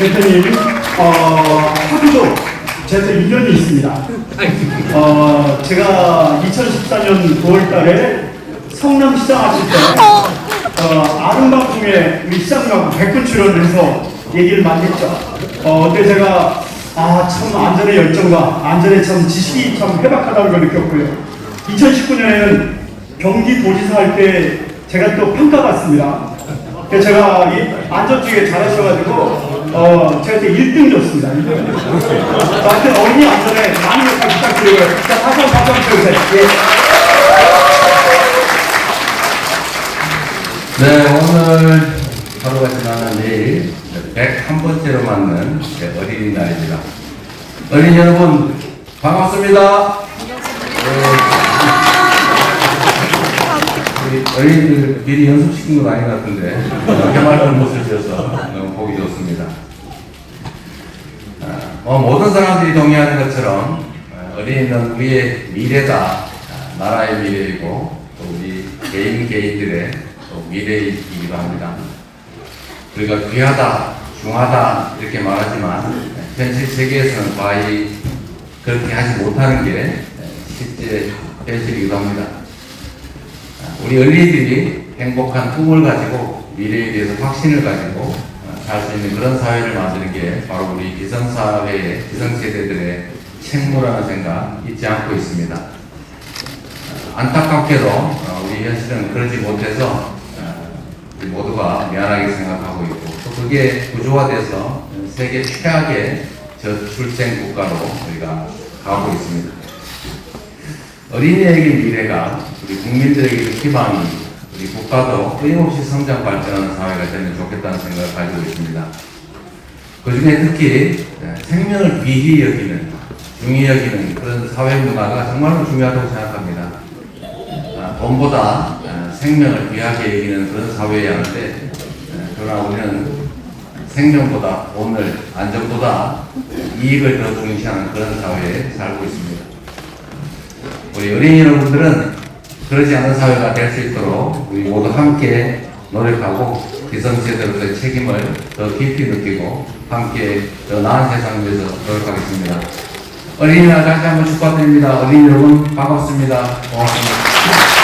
대표님, 어, 하루도 제가 인연이 있습니다. 어, 제가 2014년 9월 달에 성남시장 하실 때, 어, 아름방송에 우리 시장님하고 100분 출연을 해서 얘기를 많이 했죠. 어, 근데 제가, 아, 참 안전의 열정과 안전의 참 지식이 참 해박하다는 걸 느꼈고요. 2019년에는 경기도지사 할 때 제가 또 평가받습니다. 제가 이 안전 쪽에 잘하셔가지고, 어, 제가 그때 1등 줬습니다. 1등. 하여튼 어린이 안전에 많은 역할 부탁드리고요. 자, 박수 한번 주세요. 예. 네, 오늘 하루가 지나면 내일 101번째로 맞는 네, 어린이날입니다. 어린이 여러분, 반갑습니다. 네, 어린이들 미리 연습시킨 건 아닌 것 같은데, 어, 해맑은 모습을 지어서 너무 보기 좋습니다. 어, 모든 사람들이 동의하는 것처럼 어, 어린이는 우리의 미래다, 아, 나라의 미래이고 또 우리 개인 개인들의 또 미래이기도 합니다. 우리가 귀하다, 중하다 이렇게 말하지만 현실 세계에서는 거의 그렇게 하지 못하는 게 실제 현실이기도 합니다. 아, 우리 어린이들이 행복한 꿈을 가지고 미래에 대해서 확신을 가지고 살 수 있는 그런 사회를 만드는 게 바로 우리 기성사회의 기성세대들의 책무라는 생각 잊지 않고 있습니다. 아, 안타깝게도 어, 우리 현실은 그러지 못해서 어, 모두가 미안하게 생각하고 있고 또 그게 구조화돼서 세계 최악의 저출생 국가로 우리가 가고 있습니다. 어린이에게 미래가 우리 국민들에게 희망이 우리 국가도 끊임없이 성장 발전하는 사회가 되면 좋겠다는 생각을 가지고 있습니다. 그 중에 특히 예, 생명을 귀히 여기는, 중히 여기는 그런 사회 문화가 정말로 중요하다고 생각합니다. 아, 돈보다 아, 생명을 귀하게 여기는 그런 사회여야 하는데, 예, 그러나 우리는 생명보다 돈을, 안전보다 이익을 더 중시하는 그런 사회에 살고 있습니다. 우리 어린이 여러분들은 그러지 않은 사회가 될 수 있도록 우리 모두 함께 노력하고 기성세대로서의 책임을 더 깊이 느끼고 함께 더 나은 세상을 위해서 노력하겠습니다. 어린이날 다시 한번 축하드립니다. 어린이 여러분 반갑습니다. 고맙습니다.